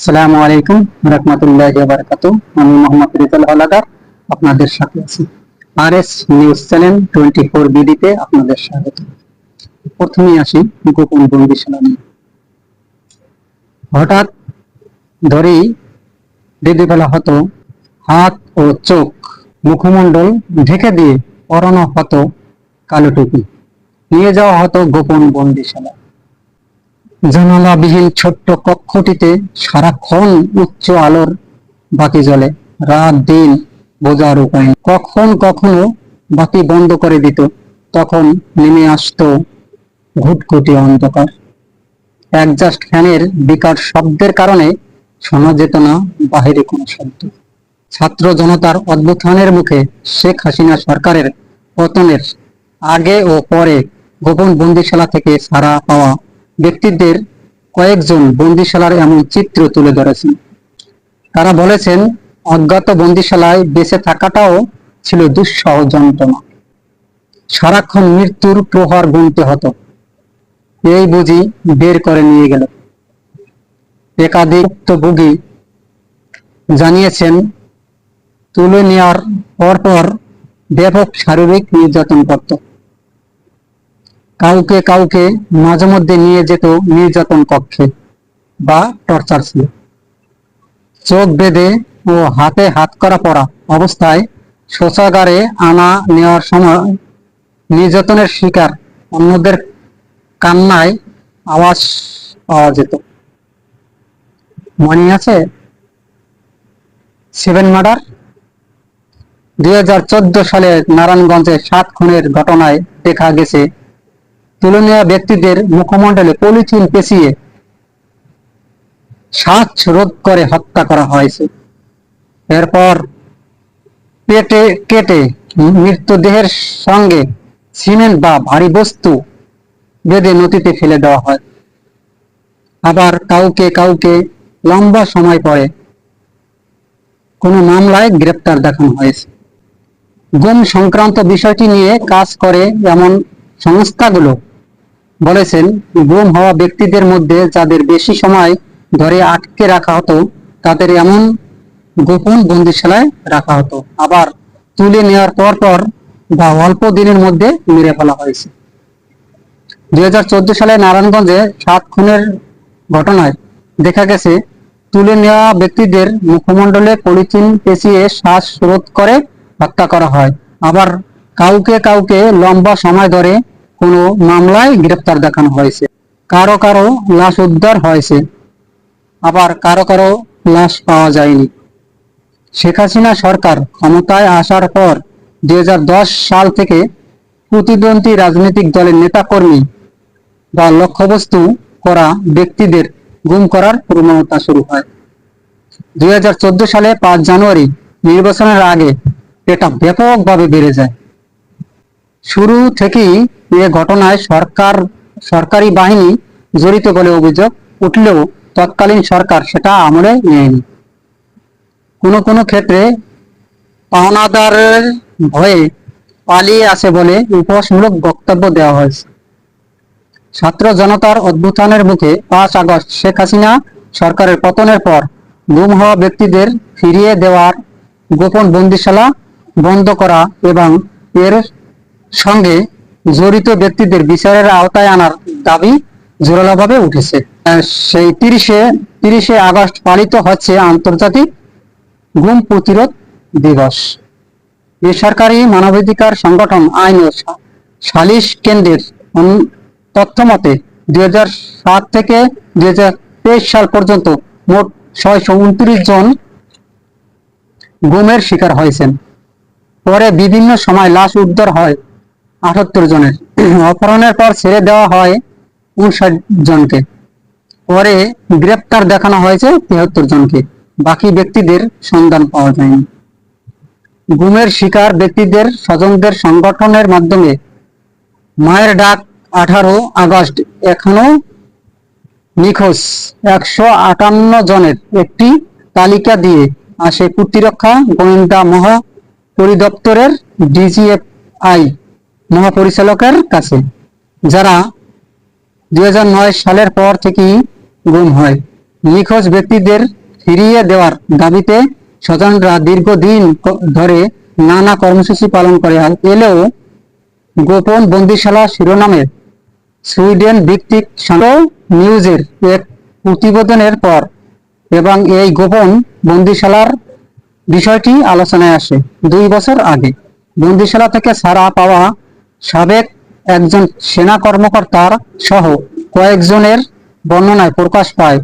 আসসালামু আলাইকুম রহমতুল্লাহ বারকাত আমি মোহাম্মদ রিজাল হলাদার, আপনাদের সাথে আছি। R S news channel twenty four বিডিতে আপনাদের স্বাগত। আসি গোপন নিয়ে হঠাৎ ধরেই বেঁধে ফেলা হতো, হাত ও চোখ মুখমণ্ডল ঢেকে দিয়ে পরানো হতো কালো টুপি। নিয়ে যাওয়া হতো গোপন বন্দিশালা জানালাবিহীন ছোট্ট কক্ষটিতে সারাক্ষণ উচ্চ আলোর বাতি জ্বলে। রাত, দিন বোঝার উপায় কখন কখনো বাতি বন্ধ করে দিত। তখন নেমে আসতো ঘুটঘুটি অন্ধকার। একজাস্ট ফ্যানের বিকট শব্দের কারণে শোনা যেত না বাহিরে কোনো শব্দ। ছাত্র জনতার অভ্যুত্থানের মুখে শেখ হাসিনা সরকারের পতনের আগে ও পরে গোপন বন্দিশালা থেকে ছাড়া পাওয়া ব্যক্তিদের কয়েকজন বন্দিশালার এমন চিত্র তুলে ধরেছেন। তারা বলেছেন, অজ্ঞাত বন্দিশালায় বেঁচে থাকাটাও ছিল দুঃসহ যন্ত্রণা। সারাক্ষণ মৃত্যুর প্রহার গুনতে হতো। এই বুঝি বের করে নিয়ে গেল। একাধিক ভুগী জানিয়েছেন, তুলে নেওয়ার পরপর ব্যাপক শারীরিক নির্যাতন করত। কাউকে কাউকে মাঝে মধ্যে নিয়ে যেত নির্যাতন কক্ষে বা টর্চার ছিল। চোখ বেঁধে ও হাতে হাত করা পড়া অবস্থায় শৌচাগারে আনা নেওয়ার সময় নির্যাতনের শিকার অন্যদের কান্নায় আওয়াজ পাওয়া যেত। মনে আছে? Seven murder? দুই হাজার চোদ্দ সালে নারায়ণগঞ্জে সাত খুনের ঘটনায় দেখা গেছে তুলনীয় ব্যক্তিদের মুখমণ্ডলে পলিথিন পেঁচিয়ে শ্বাস রোধ করে হত্যা করা হয়েছে। এরপর পেটে কেটে মৃতদেহের সঙ্গে সিমেন্ট বা ভারী বস্তু বেঁধে নদীতে ফেলে দেওয়া হয়। আবার কাউকে কাউকে লম্বা সময় পরে কোনো মামলায় গ্রেপ্তার দেখানো হয়েছে। গুম সংক্রান্ত বিষয়টি নিয়ে কাজ করে এমন সংস্থাগুলো বলেছেন, গুম হওয়া ব্যক্তিদের মধ্যে যাদের বেশি সময় ধরে আটকে রাখা হতো, তাদের এমন গোপন বন্দিশালায় রাখা হতো। আবার তুলে নেওয়ার পর পর বা অল্প দিনের মধ্যে মেরে ফেলা হয়েছে। দুই সালে নারায়ণগঞ্জে সাত খুনের ঘটনায় দেখা গেছে, তুলে নেওয়া ব্যক্তিদের মুখমণ্ডলে পলিথিন পেঁচিয়ে শ্বাস রোধ করে হত্যা করা হয়। আবার কাউকে কাউকে লম্বা সময় ধরে কোনো মামলায় গ্রেপ্তার দেখানো হয়েছে। কারও কারও লাশ উদ্ধার হয়েছে, আবার কারও কারও লাশ পাওয়া যায়নি। শেখ হাসিনা সরকার ক্ষমতায় আসার পর দুই সাল থেকে প্রতিদ্বন্দ্বী রাজনৈতিক দলের নেতাকর্মী বা লক্ষ্যবস্তু করা ব্যক্তিদের গুম করার প্রবণতা শুরু হয়। দুই হাজার চোদ্দ সালে পাঁচ জানুয়ারি নির্বাচনের আগে এটা ব্যাপকভাবে বেড়ে যায়। শুরু থেকেই এ ঘটনায় সরকার, সরকারি বাহিনী জড়িত বলে অভিযোগ উঠলেও তৎকালীন সরকার সেটা আমলে নেয়নি। কোনো কোনো ক্ষেত্রে পাওনাদারের ভয়ে পালিয়ে আছে বলে উপহাসমূলক বক্তব্য দেওয়া হয়েছে। ছাত্র জনতার অভ্যুত্থানের মুখে পাঁচ আগস্ট শেখ হাসিনা সরকারের পতনের পর গুম হওয়া ব্যক্তিদের ফিরিয়ে দেওয়ার গোপন বন্দিশালা বন্ধ করা এবং এর সঙ্গে জড়িত ব্যক্তিদের বিচারের আওতায় আনার দাবি জোরালোভাবে উঠেছে। সেই তিরিশে তিরিশে আগস্ট পালিত হচ্ছে আন্তর্জাতিক গুম প্রতিরোধ দিবস। বেসরকারি মানবাধিকার সংগঠন আইন ও সালিশ কেন্দ্রের তথ্য মতে দুই থেকে দুই হাজার তেইশ সাল পর্যন্ত মোট ছয়শো উনত্রিশ জন গুমের শিকার হয়েছেন। পরে বিভিন্ন সময় লাশ উদ্ধার হয় আটাত্তর জনের। অপহরণের পর ছেড়ে দেওয়া হয় উনষাট জনকে। পরে গ্রেপ্তার দেখানো হয়েছে তেহাত্তর জনকে। বাকি ব্যক্তিদের সন্ধান পাওয়া যায়নি। গুমের শিকার ব্যক্তিদের স্বজনদের সংগঠনের মাধ্যমে মায়ের ডাক আঠারো আগস্ট এখনও নিখোঁজ। একশো আটান্ন জনের একটি তালিকা দিয়ে আসে প্রতিরক্ষা গোয়েন্দা মহা পরিদপ্তরের ডিজিএফআই। মহাপরিচালকের কাছে, যারা দুই হাজার নয় সালের পর থেকেই গুম হয়। নিখোঁজ ব্যক্তিদের ফিরিয়ে দেওয়ার দাবিতে স্বজনরা দীর্ঘদিন ধরে নানা কর্মসূচি পালন করে এলেও গোপন বন্দিশালা শিরোনামে সুইডেন ভিত্তিক নিউজের এক প্রতিবেদনের পর এবং এই গোপন বন্দিশালার বিষয়টি আলোচনায় আসে। দুই বছর আগে বন্দিশালা থেকে ছাড়া পাওয়া সাবেক একজন সেনা কর্মকর্তার সহ কয়েকজনের বর্ণনায় প্রকাশ পায়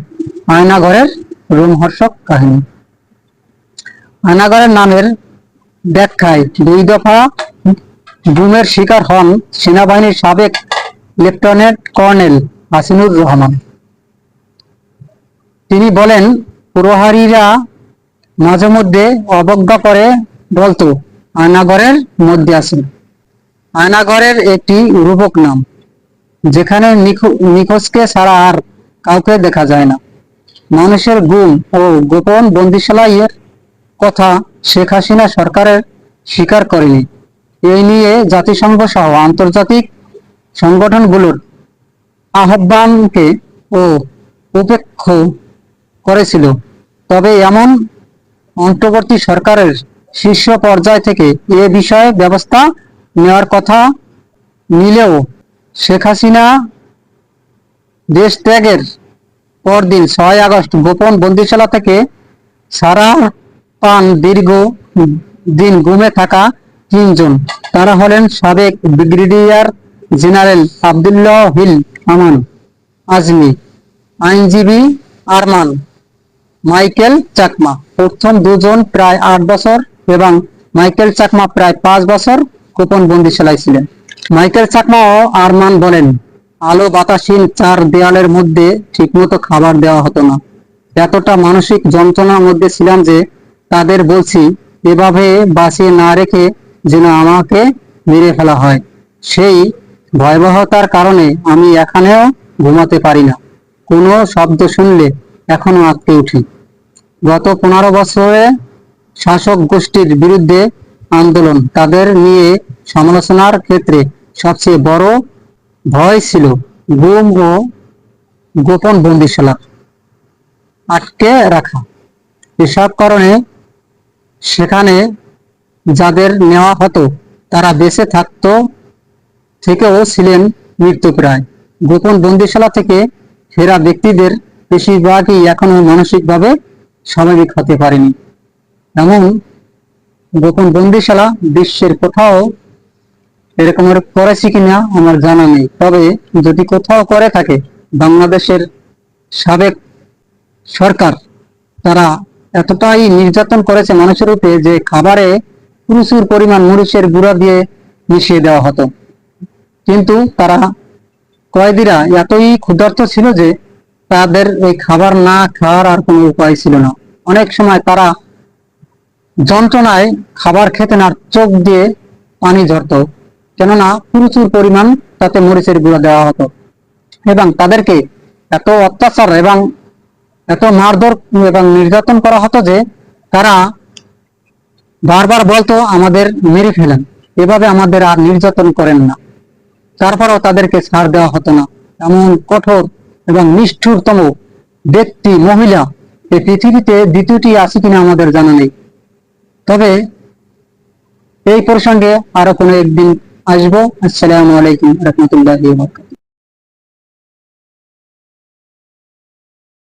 আয়নাঘরের রোমহর্ষক কাহিনী। আয়নাঘরের নামের ব্যাখ্যায় দুই দফা গুমের শিকার হন সেনাবাহিনীর সাবেক লেফটেন্যান্ট কর্নেল হাসিনুর রহমান। তিনি বলেন, প্রহারীরা মাঝে মধ্যে অবজ্ঞা করে বলতো, আয়নাঘরের মধ্যে আছেন। আয়নাঘরের একটি রূপক নাম, যেখানে নিখো- নিখোঁজকে ছাড়া আর কাউকে দেখা যায় না। মানুষের গুম ও গোপন বন্দিশালাইয়ের কথা শেখ হাসিনা সরকারের স্বীকার করেনি। এই নিয়ে জাতিসংঘ সহ আন্তর্জাতিক সংগঠনগুলোর আহ্বানকে ও উপেক্ষ করেছিল। তবে এমন অন্তর্বর্তী সরকারের শীর্ষ পর্যায় থেকে এ বিষয়ে ব্যবস্থা নেওয়ার কথা নিলেও শেখ হাসিনা দেশ ত্যাগের পরদিন ছয় আগস্ট গোপন বন্দিশালা থেকে সারা পান দীর্ঘ দিন গুমে থাকা তিনজন। তারা হলেন সাবেক ব্রিগেডিয়ার জেনারেল আবদুল্লাহ হিল আমান, আজমি, আইনজীবী আরমান, মাইকেল চাকমা। প্রথম দুজন প্রায় আট বছর এবং মাইকেল চাকমা প্রায় পাঁচ বছর গোপন বন্দিশালায় ছিলেন মাইকেল চাকমা ও আরমান বলেন, আলো বাতাসহীন চার দেয়ালের মধ্যে ঠিকমতো খাবার দেওয়া হতো না। এতটা মানসিক যন্ত্রণার মধ্যে ছিলাম যে তাদের বলছি, এভাবে বাঁচিয়ে না রেখে যেন আমাকে মেরে ফেলা হয়। সেই ভয়াবহতার কারণে আমি এখানেও ঘুমাতে পারি না। কোনো শব্দ শুনলে এখনও আঁতকে উঠি। গত পনেরো বছরে শাসক গোষ্ঠীর বিরুদ্ধে আন্দোলন তাদের নিয়ে সমালোচনার ক্ষেত্রে সবচেয়ে বড় ভয় ছিল গুম ও গোপন বন্দিশালা আটকে রাখা। এসব কারণে সেখানে যাদের নেওয়া হতো, তারা বেঁচে থাকতো, থেকেও ছিলেন মৃত্যুপ্রায়। গোপন বন্দিশালা থেকে ফেরা ব্যক্তিদের বেশিরভাগই এখনও মানসিকভাবে স্বাভাবিক হতে পারেনি। এমন গোপন বন্দিশালা বিশ্বের কোথাও এরকমের করেছি কিনা আমার জানা নেই। তবে যদি কোথাও করে থাকে, বাংলাদেশের সাবেক সরকার, তারা এতটাই নির্যাতন করেছে মানুষের উপরে যে খাবারে প্রচুর পরিমাণ মরিচের গুঁড়া দিয়ে মিশিয়ে দেওয়া হতো। কিন্তু তারা কয়েদিরা এতই ক্ষুধার্ত ছিল যে তাদের ওই খাবার না খাওয়ার আর কোনো উপায় ছিল না। অনেক সময় তারা যন্ত্রণায় খাবার খেতেন আর চোখ দিয়ে পানি ঝরতো। কেননা প্রচুর পরিমাণ তাতে মরিচের গুঁড়া দেওয়া হতো। এবং তাদেরকে এত অত্যাচার এবং এত মারধর এবং নির্যাতন করা হতো যে তারা বারবার বলতো, আমাদের মেরে ফেলেন। এভাবে আমাদের আর নির্যাতন করেন না। তারপরেও তাদেরকে ছাড় দেওয়া হতো না। এমন কঠোর এবং নিষ্ঠুরতম ব্যক্তি, মহিলা এই পৃথিবীতে দ্বিতীয়টি আছে কিনা আমাদের জানা নেই। তবে এই প্রসঙ্গে আরও কোনো একদিন আসব। আসসালামু আলাইকুম রহমতুল্লাহ